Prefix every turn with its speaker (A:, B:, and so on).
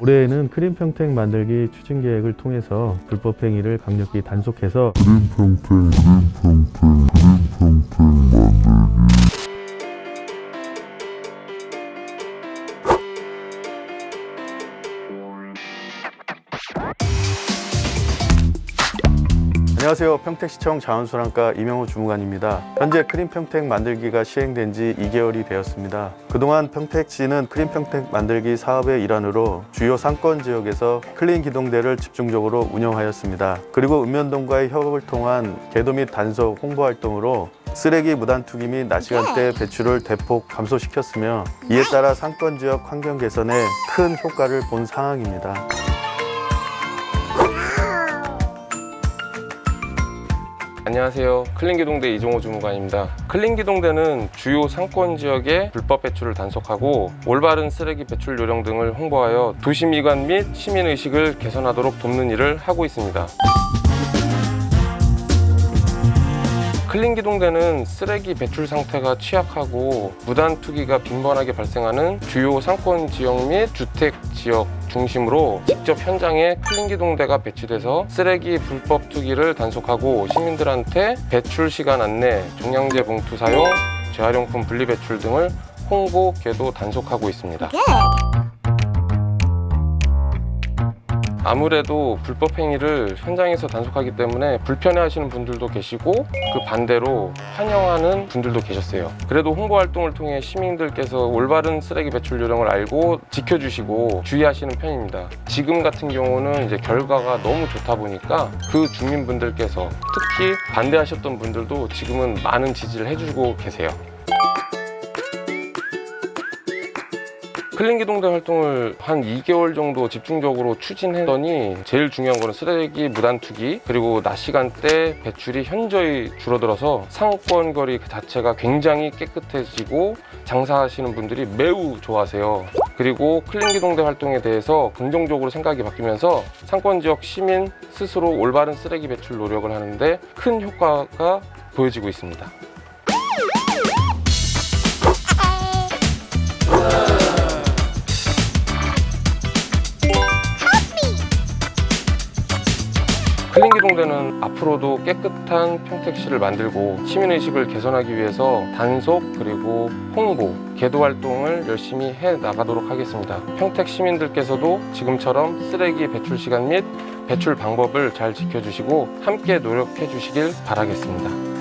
A: 올해에는 크림 평택 만들기 추진 계획을 통해서 불법 행위를 강력히 단속해서
B: 그림 평택, 그림 평택, 그림 평택 만들기.
C: 안녕하세요. 평택시청 자원순환과 이명호 주무관입니다. 현재 크림 평택 만들기가 시행된 지 2개월이 되었습니다. 그동안 평택시는 크림 평택 만들기 사업의 일환으로 주요 상권 지역에서 클린 기동대를 집중적으로 운영하였습니다. 그리고 읍면동과의 협업을 통한 계도 및 단속 홍보 활동으로 쓰레기 무단 투기 및 낮 시간대 배출을 대폭 감소시켰으며 이에 따라 상권 지역 환경 개선에 큰 효과를 본 상황입니다.
D: 안녕하세요. 클린기동대 이종호 주무관입니다. 클린기동대는 주요 상권 지역의 불법 배출을 단속하고 올바른 쓰레기 배출 요령 등을 홍보하여 도시 미관 및 시민 의식을 개선하도록 돕는 일을 하고 있습니다. 클린 기동대는 쓰레기 배출 상태가 취약하고 무단 투기가 빈번하게 발생하는 주요 상권 지역 및 주택 지역 중심으로 직접 현장에 클린 기동대가 배치돼서 쓰레기 불법 투기를 단속하고 시민들한테 배출 시간 안내, 종량제 봉투 사용, 재활용품 분리 배출 등을 홍보, 계도 단속하고 있습니다. 아무래도 불법 행위를 현장에서 단속하기 때문에 불편해 하시는 분들도 계시고 그 반대로 환영하는 분들도 계셨어요. 그래도 홍보 활동을 통해 시민들께서 올바른 쓰레기 배출 요령을 알고 지켜주시고 주의하시는 편입니다. 지금 같은 경우는 이제 결과가 너무 좋다 보니까 그 주민분들께서 특히 반대하셨던 분들도 지금은 많은 지지를 해주고 계세요. 클린 기동대 활동을 한 2개월 정도 집중적으로 추진했더니 제일 중요한 거는 쓰레기 무단 투기 그리고 낮 시간대 배출이 현저히 줄어들어서 상권 거리 그 자체가 굉장히 깨끗해지고 장사하시는 분들이 매우 좋아하세요. 그리고 클린 기동대 활동에 대해서 긍정적으로 생각이 바뀌면서 상권 지역 시민 스스로 올바른 쓰레기 배출 노력을 하는데 큰 효과가 보여지고 있습니다. 클린기동대는 앞으로도 깨끗한 평택시를 만들고 시민의식을 개선하기 위해서 단속 그리고 홍보, 계도 활동을 열심히 해 나가도록 하겠습니다. 평택 시민들께서도 지금처럼 쓰레기 배출 시간 및 배출 방법을 잘 지켜주시고 함께 노력해 주시길 바라겠습니다.